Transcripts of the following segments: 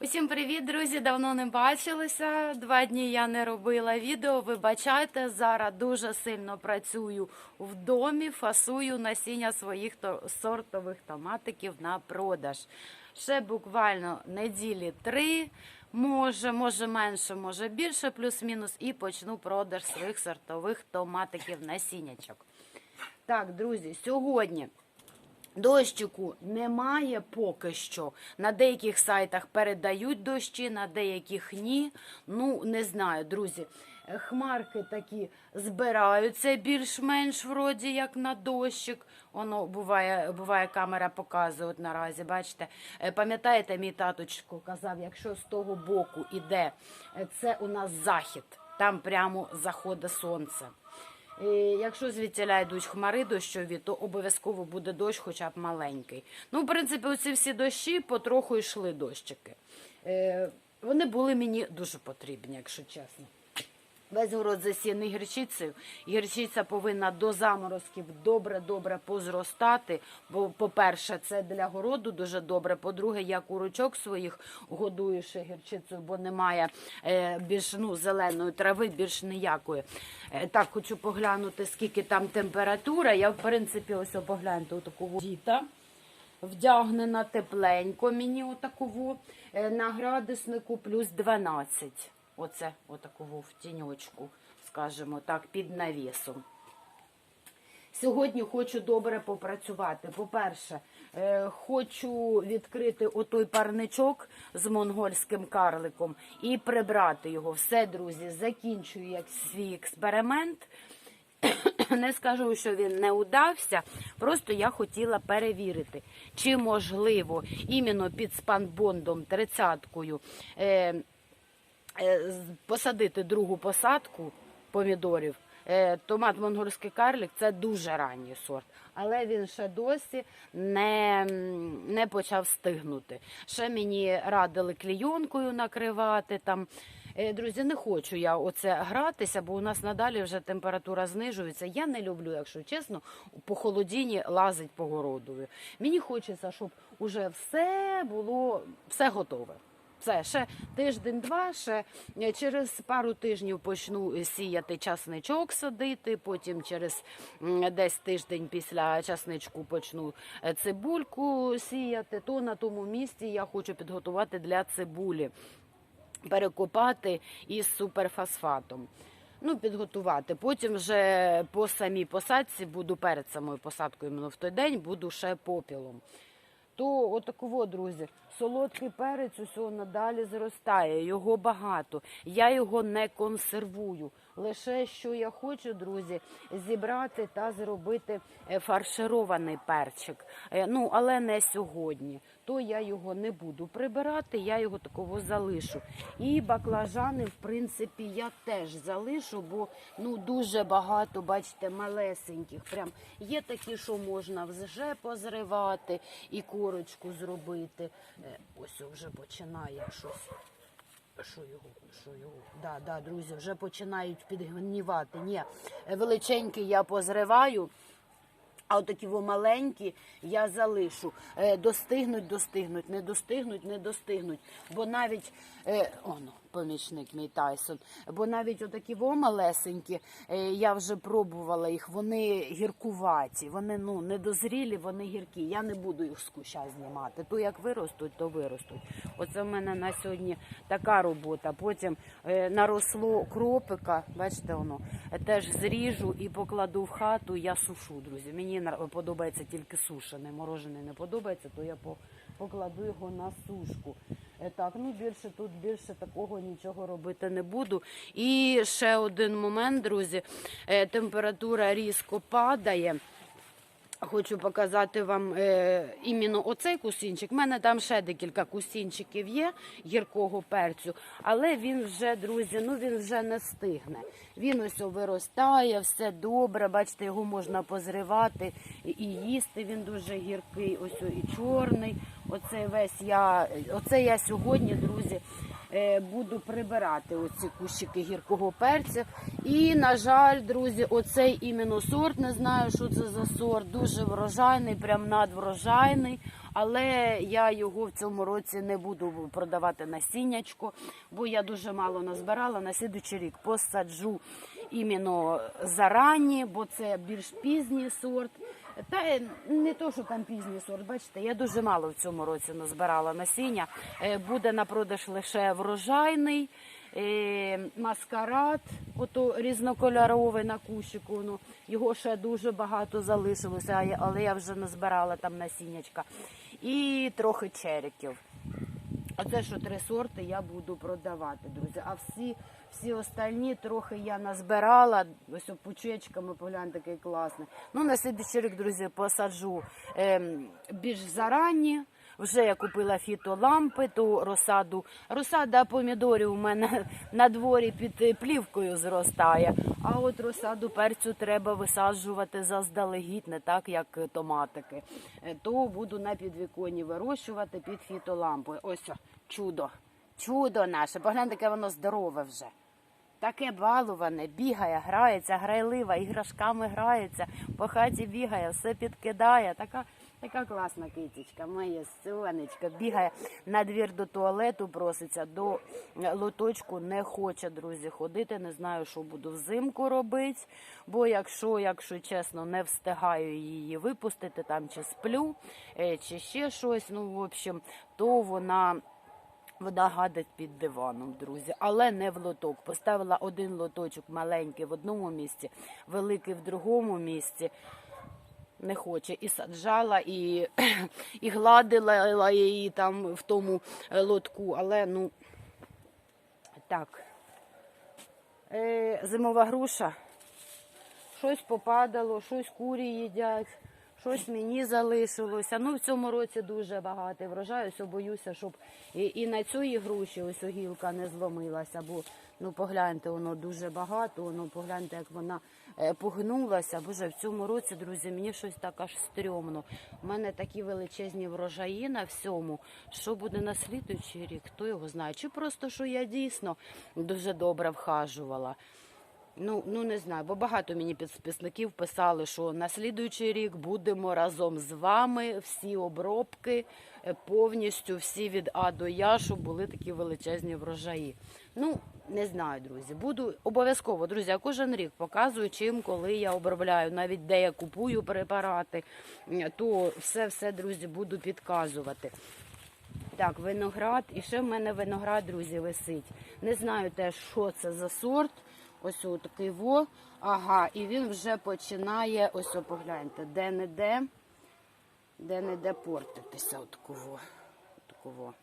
Усім привіт, друзі! Давно не бачилися. Два дні я не робила відео. Вибачайте, зараз дуже сильно працюю в домі, фасую насіння своїх сортових томатиків на продаж. Ще буквально неділі три, може, може менше, може більше, плюс-мінус, і почну продаж своїх сортових томатиків насіннячок. Так, друзі, сьогодні. Дощику немає поки що. На деяких сайтах передають дощі, на деяких ні. Ну, не знаю, друзі. Е, Хмарки такі збираються більш-менш вроді як на дощик. Воно буває, буває камера показує наразі. Бачите, Е, пам'ятаєте, мій таточко казав, якщо з того боку іде, е, це у нас захід, там прямо заходить сонце. Якщо звідтіля йдуть хмари дощові, то обов'язково буде дощ, хоча б маленький. Ну, в принципі, оці всі дощі потроху йшли дощики. Е, вони були мені дуже потрібні, якщо чесно. Весь город засіяний гірчицею. Гірчиця повинна до заморозків добре-добре позростати. Бо, по-перше, це для городу дуже добре. По-друге, я курочок своїх годую ще гірчицею, бо немає е, більш ну, зеленої трави, більш ніякої. Е, так, хочу поглянути, скільки там температура. Я, в принципі, ось погляньте отаку діта. Вдягнена тепленько мені отакову е, на градуснику плюс 12. Оце отакову в тіньочку, скажімо так, під навісом. Сьогодні хочу добре попрацювати. По-перше, е, хочу відкрити отой парничок з монгольським карликом і прибрати його. Все, друзі, закінчую як свій експеримент. Не скажу, що він не удався. Просто я хотіла перевірити, чи можливо іменно під спанбондом 30-кою е, посадити другу посадку помідорів. Е, Томат монгольський карлик це дуже ранній сорт, але він ще досі не, не почав стигнути. Ще мені радили клійонкою накривати там. Е, Друзі, не хочу я оце гратися, бо у нас надалі вже температура знижується. Я не люблю, якщо чесно, по холодіні лазить по городові. Мені хочеться, щоб уже все було все готове. Все, ще тиждень-два, ще е, через пару тижнів почну сіяти часничок садити, потім через десь тиждень після часничку почну е, цибульку сіяти, то на тому місці я хочу підготувати для цибулі перекопати із суперфосфатом. Ну, підготувати. Потім вже по самій посадці буду перед самою посадкою, в той день буду ще попілом. То отаково, друзі, солодкий перець усього надалі зростає, його багато. Я його не консервую. Лише що я хочу, друзі, зібрати та зробити е, фарширований перчик. Е, Ну, але не сьогодні. То я його не буду прибирати, я його такого залишу. І баклажани, в принципі, я теж залишу, бо ну дуже багато, бачите, малесеньких. Прям є такі, що можна вже позривати і корочку зробити. Е, Ось вже починає щось. Що його, що його? Да, да, друзі, вже починають підгнівати. Ні, величенький я позриваю. А отакі во маленькі я залишу. Е, достигнуть, достигнуть, не достигнуть, не достигнуть. Бо навіть е, оно, помічник мій Тайсон, бо навіть отакі малесенькі, е, я вже пробувала їх, вони гіркуваті, вони ну недозрілі, вони гіркі. Я не буду їх з знімати. То як виростуть, то виростуть. Оце в мене на сьогодні така робота. Потім е, наросло кропика, бачите, воно теж зріжу і покладу в хату. Я сушу, друзі. Мені подобається тільки сушене, морожене не подобається, то я по- покладу його на сушку. Е, Так, ну більше тут більше такого нічого робити не буду. І ще один момент, друзі. Е, Температура різко падає. Хочу показати вам е, іменно оцей кусінчик. У мене там ще декілька кусінчиків є гіркого перцю, але він вже, друзі, ну він вже не стигне. Він ось виростає, все добре. Бачите, його можна позривати і, їсти. Він дуже гіркий. Ось і чорний. Оцей весь я, оце я сьогодні, друзі, буду прибирати оці кущики гіркого перця. І, на жаль, друзі, оцей іменно сорт, не знаю, що це за сорт, дуже врожайний, прям надврожайний. Але я його в цьому році не буду продавати насіннячко, бо я дуже мало назбирала. На слідуючий рік посаджу іменно зарані, бо це більш пізній сорт. Та е, не то, що там пізній сорт, бачите, я дуже мало в цьому році назбирала насіння. Е, Буде на продаж лише врожайний. е, Маскарад, різнокольоровий на кущику. Ну, його ще дуже багато залишилося, але я вже назбирала там насіннячка. І трохи череків. Оце що три сорти я буду продавати, друзі. А всі, всі остальні трохи я назбирала. Ось пучечками, погляньте, такий класний. Ну, на слідчий рік, друзі, посаджу ем, більш зарані. Вже я купила фітолампи, ту розсаду. Розсада помідорів у мене на дворі під е, плівкою зростає. А от розсаду перцю треба висаджувати заздалегідь, не так як томатики. Е, То буду на підвіконні вирощувати під фітолампою. Ось чудо. Чудо наше. Погляньте, яке воно здорове вже. Таке балуване, бігає, грається, грайлива, іграшками грається, по хаті бігає, все підкидає. Така, така класна китічка, моє сонечко, бігає на двір до туалету, проситься, до лоточку не хоче, друзі, ходити. Не знаю, що буду взимку робити. Бо якщо, якщо чесно, не встигаю її випустити, там чи сплю, е, чи ще щось, ну, в общем, то вона. Вода гадить під диваном, друзі, але не в лоток. Поставила один лоточок маленький в одному місці, великий в другому місці. Не хоче. І саджала, і, і гладила її там в тому е, лотку. Але ну так. Е, зимова груша. Щось попадало, щось курі їдять, щось мені залишилося. Ну, в цьому році дуже багато врожаю, ось боюся, щоб і, і на цій груші ось гілка не зломилася, бо ну погляньте, воно дуже багато, воно погляньте, як вона е, погнулася. Боже, в цьому році, друзі, мені щось так аж стрьомно. У мене такі величезні врожаї на всьому. Що буде на слідуючий рік, хто його знає. Чи просто що я дійсно дуже добре вхажувала. Ну, ну не знаю, бо багато мені підписників писали, що на слідуючий рік будемо разом з вами всі обробки е, повністю, всі від А до Я, щоб були такі величезні врожаї. Ну, не знаю, друзі. Буду обов'язково, друзі, я кожен рік показую, чим, коли я обробляю, навіть де я купую препарати, то все-все, друзі, буду підказувати. Так, виноград. І ще в мене виноград, друзі, висить. Не знаю теж, що це за сорт. Ось такий во. Ага, і він вже починає, ось о, погляньте, де-не-де, де-не-де портитися. Отакого. Отакого.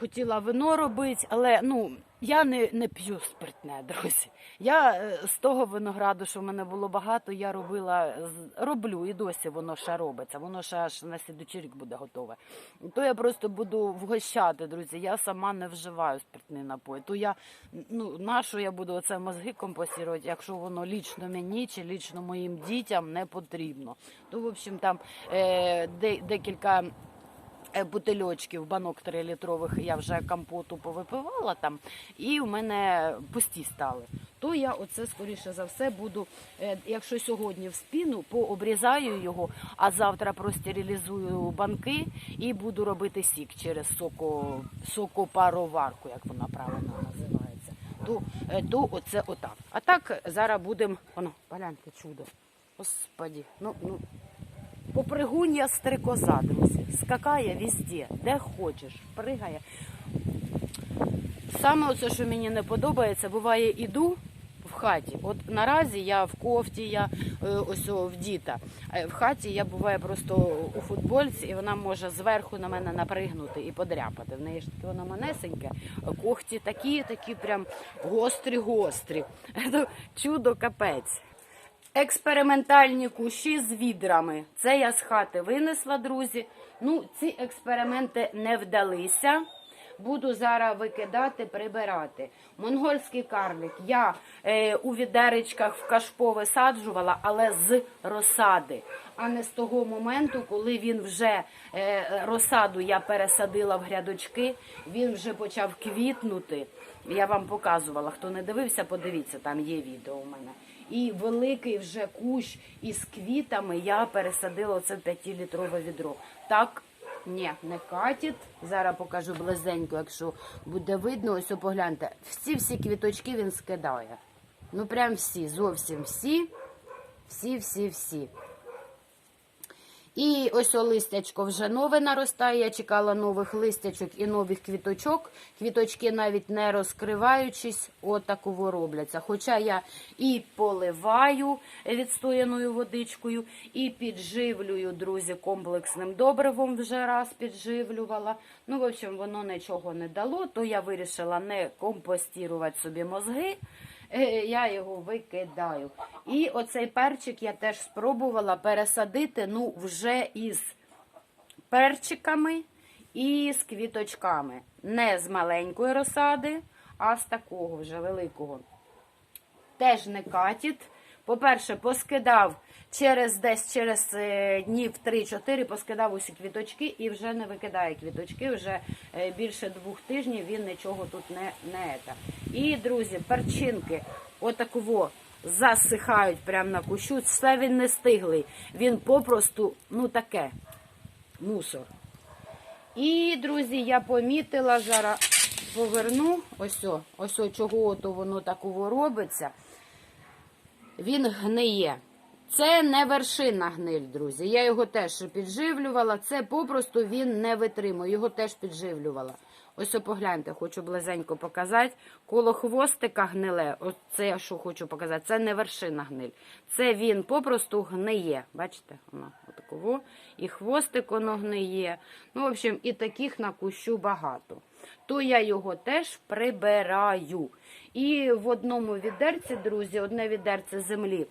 Хотіла вино робити, але ну, я не, не п'ю спиртне, друзі. Я е, з того винограду, що в мене було багато, я робила, роблю і досі воно ще робиться. Воно ще аж на слідучий рік буде готове. То я просто буду вгощати, друзі. Я сама не вживаю спиртний напої. То я ну на що я буду оце мозги компостувати, якщо воно лічно мені чи лічно моїм дітям не потрібно. То, в общем, там е, де, декілька. Е, Бутильочків, банок 3-літрових я вже компоту повипивала там, і в мене пусті стали. То я оце скоріше за все буду, е, якщо сьогодні в спіну, пообрізаю його, а завтра простерилізую банки і буду робити сік через соко, сокопароварку, як вона правильно називається. То, е, то оце отак. А так зараз будемо, воно, погляньте, чудо. Господі, ну, ну, Попригун'я стрикоза, друзі. Скакає везде, де хочеш, пригає. Саме оце, що мені не подобається, буває, іду в хаті. От наразі я в кофті, я е, ось в діта. Е, В хаті я буває просто у футбольці, і вона може зверху на мене напригнути і подряпати. В неї ж таке воно манесеньке, когті такі, такі прям гострі-гострі. Чудо капець. Експериментальні кущі з відрами. Це я з хати винесла, друзі. Ну, ці експерименти не вдалися. буду зараз викидати, прибирати. Монгольський карлик я е, у відеречках в кашпо висаджувала, але з розсади, а не з того моменту, коли він вже е, розсаду я пересадила в грядочки, він вже почав квітнути. Я вам показувала. Хто не дивився, подивіться, там є відео у мене. І великий вже кущ із квітами я пересадила оце в 5-літрове відро. Так, ні, не катить. Зараз покажу близенько, якщо буде видно. Ось погляньте. Всі всі квіточки він скидає. Ну прям всі, зовсім всі. Всі, всі, всі. І ось о листячко вже нове наростає. Я чекала нових листячок і нових квіточок. Квіточки навіть не розкриваючись, отаково робляться. Хоча я і поливаю відстояною водичкою, і підживлюю, друзі, комплексним добривом вже раз підживлювала. Ну, в общем, воно нічого не дало, то я вирішила не компостувати собі мозги. Е, я його викидаю. І оцей перчик я теж спробувала пересадити ну, вже із перчиками і з квіточками. Не з маленької розсади, а з такого вже великого. Теж не катіт. По-перше, поскидав через десь через е, днів 3-4, поскидав усі квіточки і вже не викидає квіточки. Вже е, більше двох тижнів він нічого тут не не ета. І, друзі, перчинки отаково засихають прямо на кущу. Все він не стиглий. Він попросту, ну таке, мусор. І, друзі, я помітила, зараз поверну, ось, ось чого то воно такого робиться. Він гниє. Це не вершина гниль, друзі. Я його теж підживлювала. Це попросту він не витримує. Його теж підживлювала. Ось погляньте, хочу близенько показати. Коло хвостика гниле. Оце я що хочу показати. Це не вершина гниль. Це він попросту гниє. Бачите? Воно отаково. І хвостик воно гниє. Ну, в общем, і таких на кущу багато. То я його теж прибираю. І в одному відерці, друзі, одне відерце землі.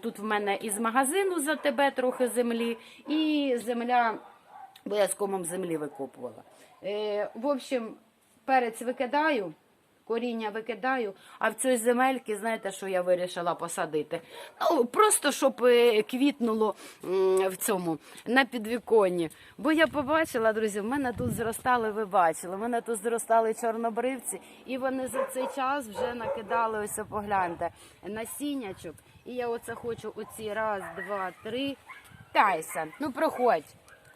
Тут в мене із магазину за тебе трохи землі, і земля, бо я з комом землі викопувала. Е, в общем, перець викидаю. Коріння викидаю, а в цій земельці, знаєте, що я вирішила посадити? Ну, просто щоб е, квітнуло в цьому на підвіконні. Бо я побачила, друзі, в мене тут зростали, ви бачили, в мене тут зростали чорнобривці, і вони за цей час вже накидали ось, погляньте, насіннячок. І я оце хочу оці раз, два, три. Тайсон, ну проходь.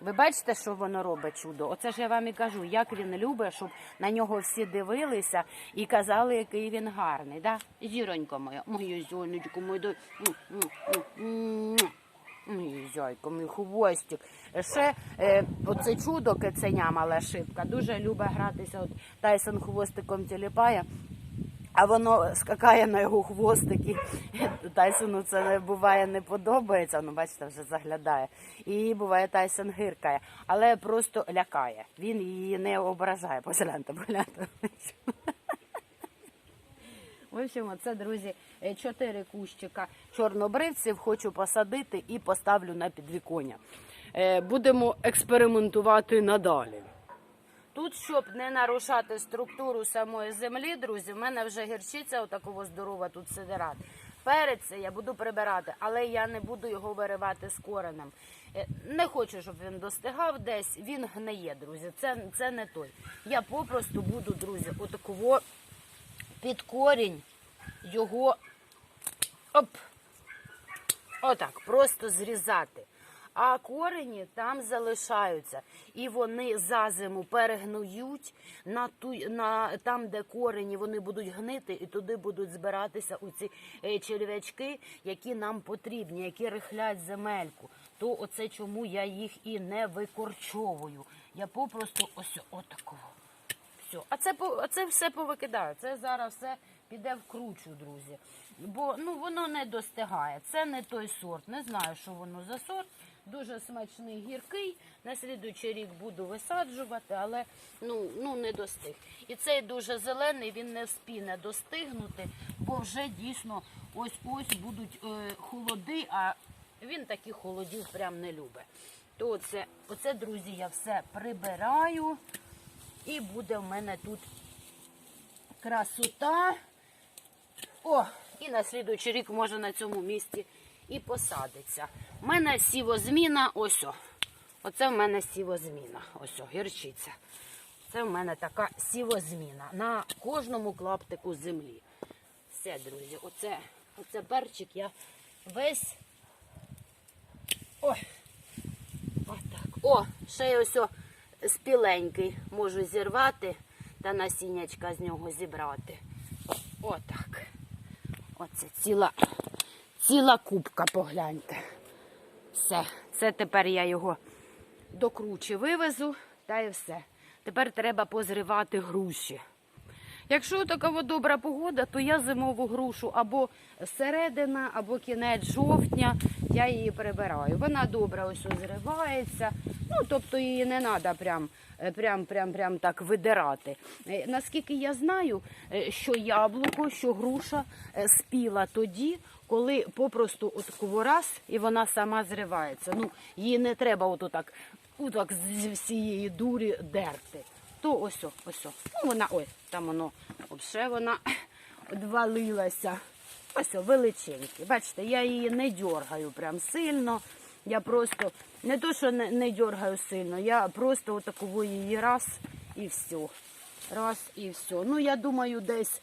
Ви бачите, що воно робить чудо? Оце ж я вам і кажу, як він любить, щоб на нього всі дивилися і казали, який він гарний. Да? Зіронько моя, моє зонечко, моє до... Мій зайко, мій хвостик. Ще е, оце чудо киценя мала шибка. Дуже любить гратися. От Тайсон хвостиком тіліпає. А воно скакає на його хвостики. Тайсону це буває не подобається. Ну, бачите, вже заглядає. І буває Тайсон гиркає, але просто лякає. Він її не ображає. Погляньте, погляньте. В общем, це, друзі, е, чотири кущика чорнобривців хочу посадити і поставлю на підвіконня. Е, Будемо експериментувати надалі. Тут, щоб не нарушати структуру самої землі, друзі, в мене вже гірчиця отакого здорова тут сидират. Перець я буду прибирати, але я не буду його виривати з коренем. Е, Не хочу, щоб він достигав десь. Він гниє, друзі. Це, це не той. Я попросту буду, друзі, отакого під корінь його оп, отак, просто зрізати. А корені там залишаються, і вони за зиму перегноють на ту на там, де корені вони будуть гнити, і туди будуть збиратися у ці е, черв'ячки, які нам потрібні, які рихлять земельку. То оце чому я їх і не викорчовую. Я попросту ось отакого. Все. А це а це все повикидаю. Це зараз все піде в кручу, друзі. Бо ну воно не достигає. Це не той сорт. Не знаю, що воно за сорт. Дуже смачний гіркий. На слідуючий рік буду висаджувати, але ну, ну не достиг. І цей дуже зелений, він не вспіне достигнути, бо вже дійсно ось ось будуть е, холоди, а він таких холодів прям не любить. То оце, оце, друзі, я все прибираю. І буде в мене тут красота. О, і на слідуючий рік може на цьому місці і посадиться. У мене сівозміна, ось о. Оце в мене сівозміна. Ось о, гірчиця. Це в мене така сівозміна на кожному клаптику землі. Все, друзі, оце, оце перчик я весь. Ой. Отак. О, ще й ось о, спіленький можу зірвати та насіннячка з нього зібрати. Отак. Оце ціла, ціла кубка, погляньте. Все. Це тепер я його до кручі вивезу, та і все. Тепер треба позривати груші. Якщо така добра погода, то я зимову грушу або середина, або кінець жовтня, я її прибираю. Вона добре ось зривається. Ну, тобто її не треба прям, е, прям, прям, прям так видирати. Е, Наскільки я знаю, е, що яблуко, що груша спіла тоді, коли попросту от раз і вона сама зривається. Ну, її не треба от так, отак з всієї дурі дерти то ось, ось. Ну, вона, ой, там воно, взагалі вона відвалилася. Ось, о, величенькі. Бачите, я її не дергаю прям сильно. Я просто, не то, що не, не дергаю сильно, я просто отакову її раз і все. Раз і все. Ну, я думаю, десь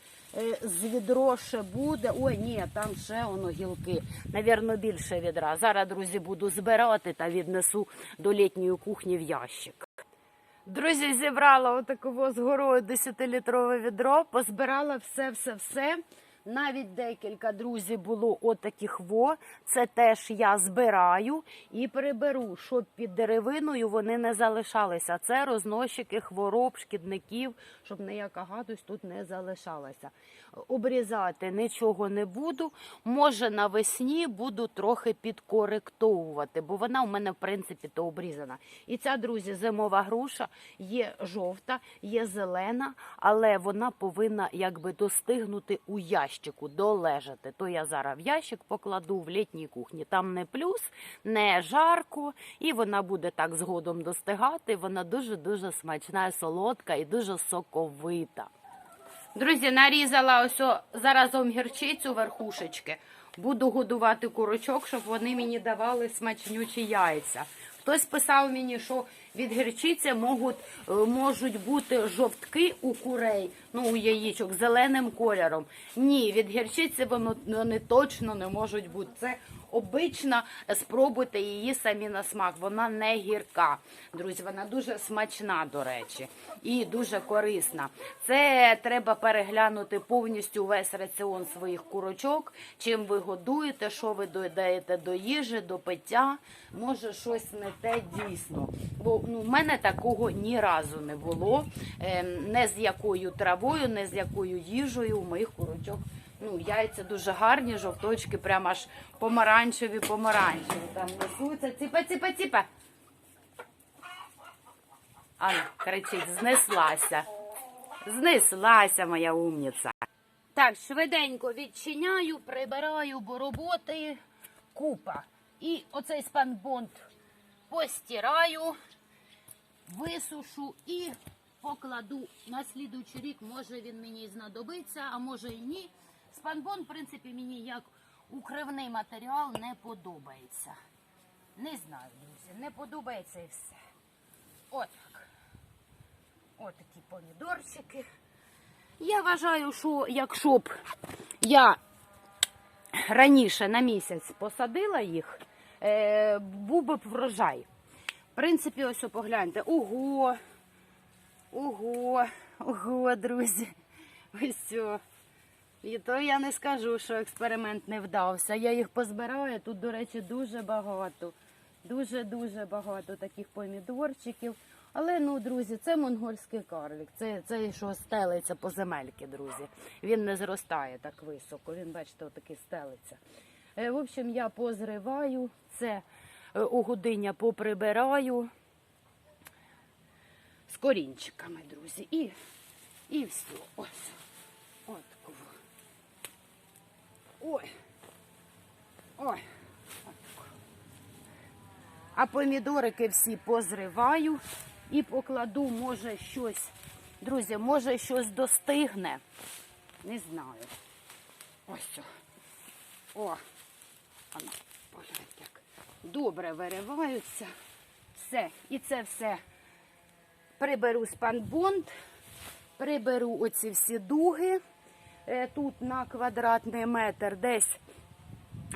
з відро ще буде. Ой, ні, там ще воно гілки. Навірно, більше відра. Зараз, друзі, буду збирати та віднесу до літньої кухні в ящик. Друзі, зібрала отаково з горою 10-літрове відро, позбирала все-все-все. Навіть декілька друзів було отаких во. Це теж я збираю і приберу, щоб під деревиною вони не залишалися. Це розносчики хвороб, шкідників, щоб ніяка гадость тут не залишалася. Обрізати нічого не буду. Може, навесні буду трохи підкоректовувати, бо вона у мене, в принципі, то обрізана. І ця, друзі, зимова груша є жовта, є зелена, але вона повинна якби достигнути у ящику, долежати. То я зараз в ящик покладу в літній кухні. Там не плюс, не жарко, і вона буде так згодом достигати. Вона дуже-дуже смачна, солодка і дуже соковита. Друзі, нарізала ось заразом гірчицю верхушечки. Буду годувати курочок, щоб вони мені давали смачнючі яйця. Хтось писав мені, що від гірчиці можуть, е, можуть бути жовтки у курей, ну у яєчок, зеленим кольором. Ні, від гірчиці воно вони точно не можуть бути. Це обична, спробуйте її самі на смак. Вона не гірка. Друзі, вона дуже смачна, до речі, і дуже корисна. Це треба переглянути повністю весь раціон своїх курочок. Чим ви годуєте, що ви додаєте до їжі, до пиття. Може, щось не те дійсно. Бо ну, в мене такого ні разу не було. Ем, не з якою травою, не з якою їжею у моїх курочок. Ну, яйця дуже гарні, жовточки, прямо аж помаранчеві, помаранчеві. Там несуться. Ціпа, ціпа, ціпа. Ану, кричить, знеслася. Знеслася моя умниця. Так, швиденько відчиняю, прибираю, бо роботи купа. І оцей спанбонд постираю, висушу і покладу на слідуючий рік. Може він мені знадобиться, а може і ні. Спанбонд, в принципі, мені як укривний матеріал не подобається. Не знаю, друзі, не подобається і все. Отак. Отакі помідорчики. Я вважаю, що якщо б я раніше на місяць посадила їх, е, був би б врожай. В принципі, ось погляньте. Ого, ого, ого, друзі. Ось. І то я не скажу, що експеримент не вдався. Я їх позбираю. Тут, до речі, дуже багато. Дуже-дуже багато таких помідорчиків. Але ну, друзі, це монгольський карлик. Це, це що стелиться по земельки, друзі. Він не зростає так високо. Він, бачите, отакий стелиться. Е, В общем, я позриваю це е, угодиння поприбираю з корінчиками, друзі. І, і все. Ось. От кого. Ой. Ой. А помідорики всі позриваю. і покладу, може, щось. Друзі, може, щось достигне. Не знаю. Ось. о. О, Ано, погляньте, як добре вириваються. Все. І це все приберу спанбонд, приберу оці всі дуги. Е, Тут на квадратний метр десь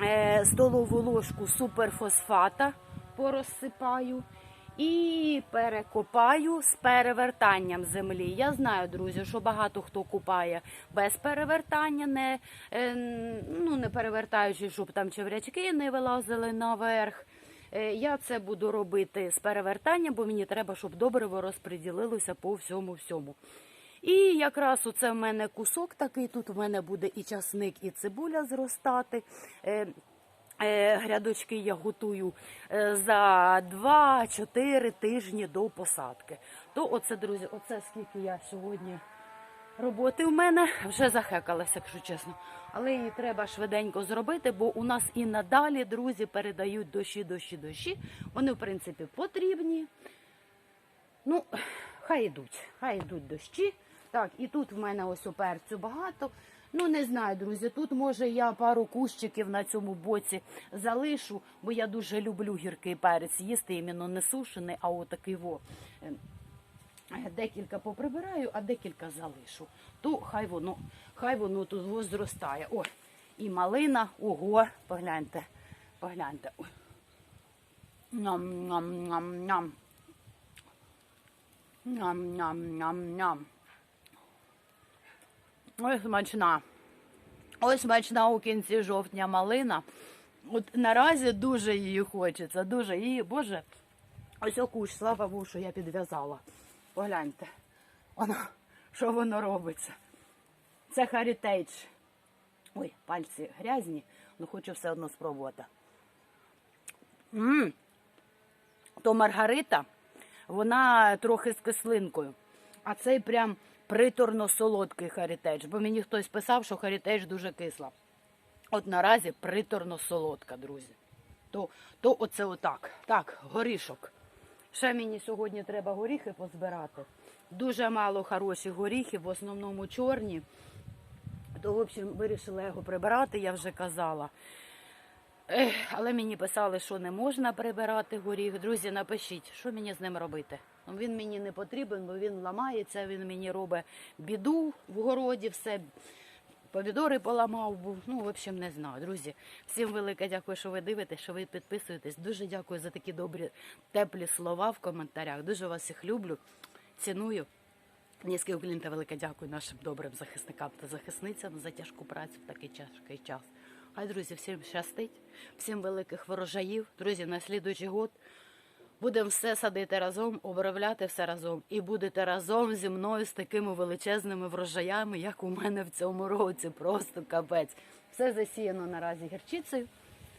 е, столову ложку суперфосфата порозсипаю і перекопаю з перевертанням землі. Я знаю, друзі, що багато хто купає без перевертання, не, е, ну, не перевертаючи, щоб там чеврячки не вилазили наверх. Я це буду робити з перевертанням, бо мені треба, щоб добриво розподілилося по всьому всьому. І якраз оце в мене кусок такий. Тут в мене буде і часник, і цибуля зростати. Е, е, Грядочки я готую е, за 2-4 тижні до посадки. То оце, друзі, оце скільки я сьогодні роботи в мене вже захекалася, якщо чесно. Але її треба швиденько зробити, бо у нас і надалі друзі передають дощі, дощі, дощі. Вони, в принципі, потрібні. Ну, хай йдуть, хай йдуть дощі. Так, і тут в мене ось у перцю багато. Ну, не знаю, друзі. Тут може я пару кущиків на цьому боці залишу, бо я дуже люблю гіркий перець їсти, іменно не сушений, а отакий во. Е, Декілька поприбираю, а декілька залишу. То хай воно, хай воно тут зростає. О, і малина, ого, погляньте, погляньте. Ням-ням-ням-ням. Ням-ням-ням-ням. Ой, смачна. Ой, смачна у кінці жовтня малина. От наразі дуже її хочеться, дуже її, боже. Ось окуш, слава Богу, що я підв'язала. Погляньте. Воно, що воно робиться. Це харітейдж. Ой, пальці грязні, але хочу все одно спробувати. Мм, то Маргарита, вона трохи з кислинкою. А цей прям приторно-солодкий харітейдж. Бо мені хтось писав, що харітейдж дуже кисла. От наразі приторно-солодка, друзі. То, то оце отак. Так, горішок. Ще мені сьогодні треба горіхи позбирати. Дуже мало хороших горіхів, в основному чорні. То, в общем, вирішила його прибирати, я вже казала. Ех, але мені писали, що не можна прибирати горіх. Друзі, напишіть, що мені з ним робити. Він мені не потрібен, бо він ламається, він мені робить біду в городі, все. Помідори поламав, був. ну, в общем, не знаю. Друзі, всім велике дякую, що ви дивитесь, що ви підписуєтесь. Дуже дякую за такі добрі, теплі слова в коментарях. Дуже вас всіх люблю, ціную. Низький уклін та велике дякую нашим добрим захисникам та захисницям за тяжку працю в такий тяжкий час. Хай, друзі, всім щастить, всім великих ворожаїв. Друзі, на слідуючий год будемо все садити разом, обробляти все разом. І будете разом зі мною з такими величезними врожаями, як у мене в цьому році. Просто капець. Все засіяно наразі гірчицею.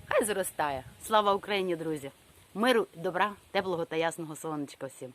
Хай зростає. Слава Україні, друзі! Миру, добра, теплого та ясного сонечка всім.